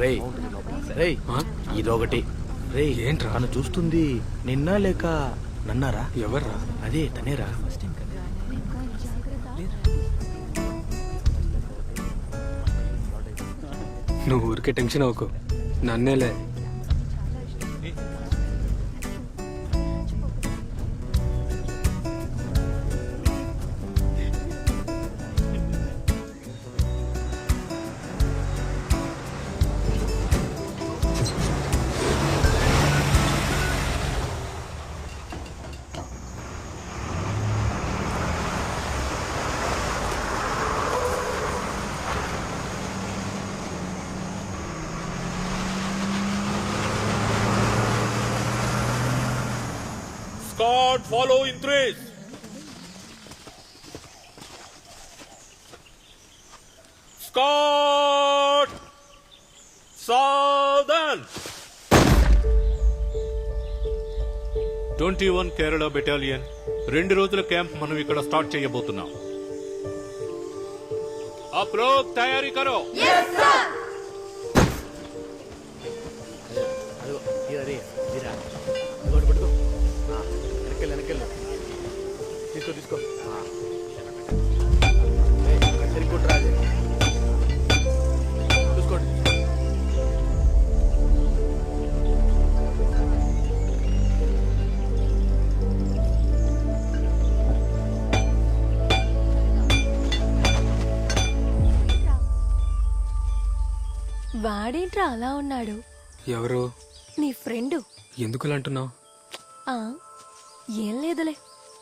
రేయ్ రేయ్ ఇదొకటి. రేయ్ ఏంట్రా? తను చూస్తుంది. నిన్న లేక నన్నారా? ఎవర్రా? అదే తనేరా. నువ్వు ఊరికే టెన్షన్ అవ్వకు. నన్నేలే. God follow in threes. Scott Southern. 21 Kerala battalion రెండు రోజుల క్యాంప్ మనం ఇక్కడ స్టార్ట్ చేయబోతున్నాం అప్రోక్ తయారీ కరో తీసుకో. వాడేంట్రా అలా ఉన్నాడు? ఎవరు? నీ ఫ్రెండు. ఎందుకు ఇలా అంటున్నావు ఆ, ఏం లేదులే.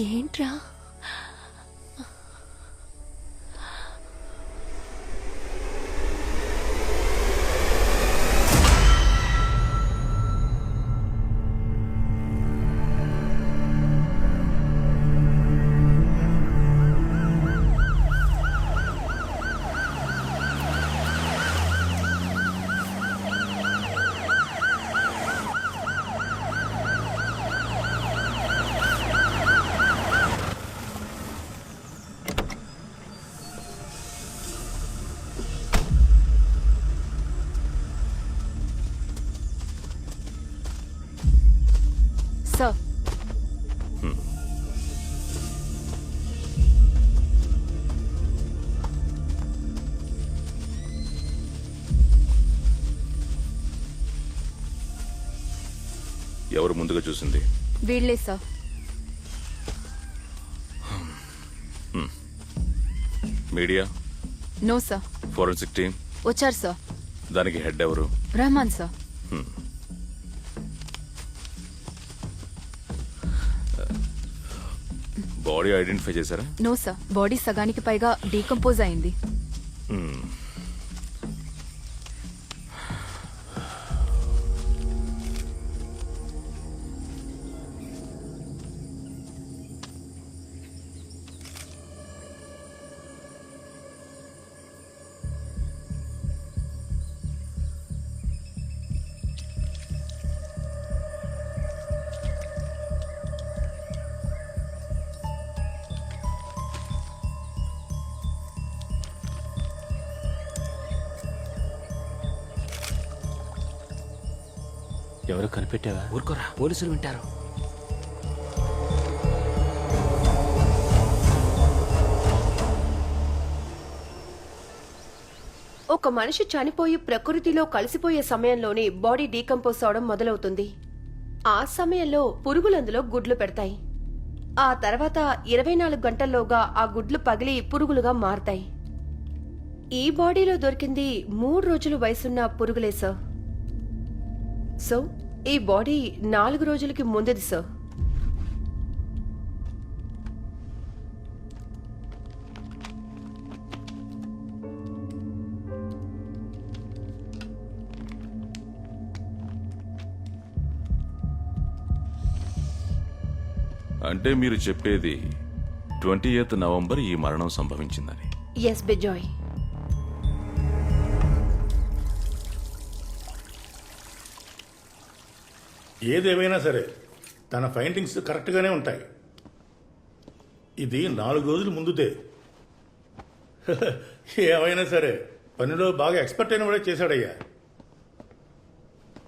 ఏంట్రా? ఎవరు ముందుగా చూసింది? వీళ్ళే sir. Media? No sir. Forensic team వచ్చారు సార్. దానికి హెడ్ ఎవరు? రహమాన్ సార్. బాడీ ఐడెంటిఫై చేశారా? No sir. బాడీ సగానికి పైగా డీకంపోజ్ అయింది. ఎవరు కనిపెట్టావా? ఊరుకోరా పోలీసులు వింటారు. ఒక మనిషి చనిపోయి ప్రకృతిలో కలిసిపోయే సమయంలోనే బాడీ డీకంపోజ్ అవడం మొదలవుతుంది. ఆ సమయంలో పురుగులందులో గుడ్లు పెడతాయి. ఆ తర్వాత ఇరవై నాలుగు గంటల్లోగా ఆ గుడ్లు పగిలి పురుగులుగా మారతాయి. ఈ బాడీలో దొరికింది మూడు రోజులు వయసున్న పురుగులే సార్. సో ఈ బాడీ నాలుగు రోజులకి ముందది సార్ అంటే మీరు చెప్పేది ట్వంటీ ఎయిత్ నవంబర్ ఈ మరణం సంభవించిందని. ఎస్ బిజాయ్ ఏదేమైనా సరే తన ఫైండింగ్స్ కరెక్ట్గానే ఉంటాయి. ఇది నాలుగు రోజుల ముందుదే. ఏమైనా సరే పనిలో బాగా ఎక్స్పర్ట్ అయిన వాడే చేశాడయ్యా.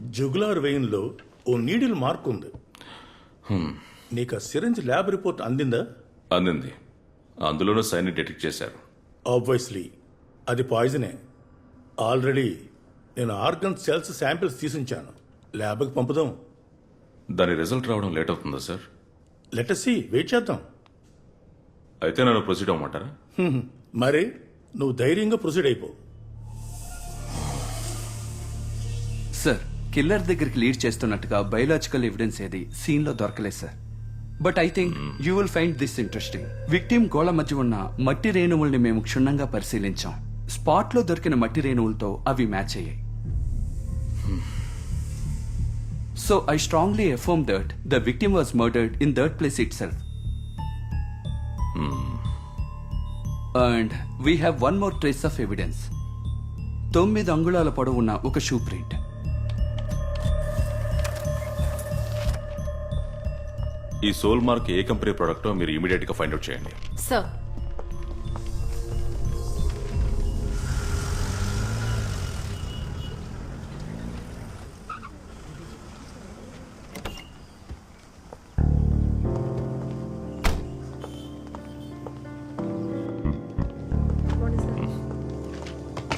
జుగులార్ వెయిన్లో ఓ నీడిల్ మార్క్ ఉంది. నీకు ఆ సిరంజ్ ల్యాబ్ రిపోర్ట్ అందిందా? అందింది. అందులోనూ సైన్ డిటెక్ట్ చేశారు. ఆబ్వియస్లీ అది పాయిజనే ఆల్రెడీ నేను ఆర్గన్ సెల్స్ శాంపిల్స్ తీసించాను. ల్యాబ్కి పంపుదాం. దాని రిజల్ట్ రావడం లేట్ అవుతుందా సార్? లెటసి వెయిట్ చేద్దాం. అయితే నన్ను ప్రొసీడ్ అవ్వమంటారా? హ్మ్. మరి నువ్వు ధైర్యంగా ప్రొసీడ్ అయిపో. సార్ కిల్లర్ దగ్గరికి లీడ్ చేస్తున్నట్టుగా బయోలాజికల్ ఎవిడెన్స్ ఏది సీన్లో దొరకలేదు sir. But I think you will find this interesting victim గోళ మధ్య ఉన్న మట్టి రేణువుల్ని మేము క్షుణ్ణంగా పరిశీలించాం. స్పాట్లో దొరికిన మట్టి రేణువులతో అవి మ్యాచ్ అయ్యాయి. So I strongly affirm that the victim was murdered in that place itself and we have one more trace of evidence తొమ్మిది అంగుళాల పొడవున్న ఒక షూ ప్రింట్ ఈ సోల్ మార్క్ ఏ కంపెనీ ప్రోడక్టో మీరు ఇమీడియట్గా ఫైండ్ అవుట్ చేయండి. సార్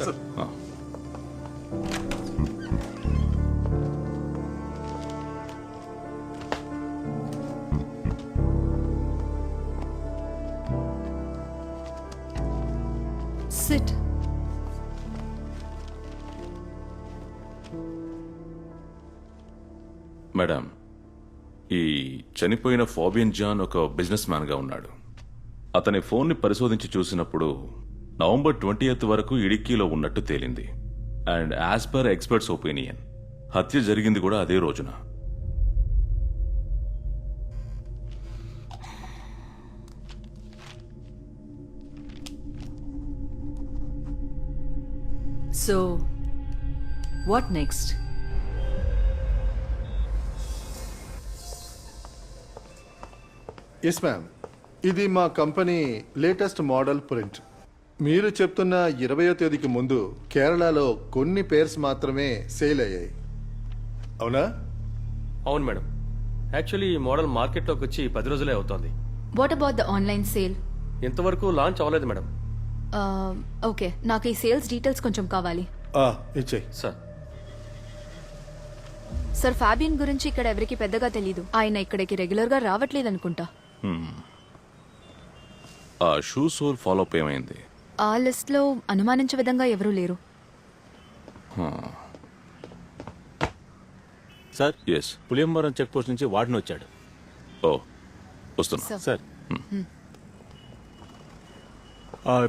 సిట్ మేడం ఈ చనిపోయిన ఫాబియన్ జాన్ ఒక బిజినెస్ మ్యాన్గా ఉన్నాడు. అతని ఫోన్ని పరిశోధించి చూసినప్పుడు నవంబర్ ట్వంటీ వరకు ఇడిక్కీలో ఉన్నట్టు తేలింది. And as per experts opinion హత్య జరిగింది కూడా అదే రోజున. So, what next? Yes ma'am ఇది మా కంపెనీ లేటెస్ట్ మోడల్ ప్రింట్ మీరు చెప్తున్న ఇరవయో తేదీకి ముందు కేరళలో కొన్ని పేర్స్ మాత్రమే సేల్ అయ్యాయి. అవునా? అవును మేడం. యాక్చువల్లీ ఈ మోడల్ మార్కెట్లోకి వచ్చి పది రోజులే అవుతోంది. What about the online sale ఇంతవరకు లాంచ్ అవ్వలేదు మేడం. ఓకే Uh, నాకు ఈ సేల్స్ డీటెయిల్స్ కొంచెం కావాలి. ఆ, ఇచ్చేయ్. సార్. సార్ ఫ్యాబియన్ గురించి ఇక్కడ ఎవరికి పెద్దగా తెలీదు. ఆయన ఇక్కడికి రెగ్యులర్గా రావట్లేదు అనుకుంటా ఆ షూ సోల్ ఫాలో అప్ ఏమైంది? ఆ లిస్ట్లో అనుమానించే విధంగా ఎవరూ లేరు. Sir yes Puliyambaram check post నుంచి వాడిని వచ్చాడు. ఓ వస్తున్నా. సార్. సార్. ఆ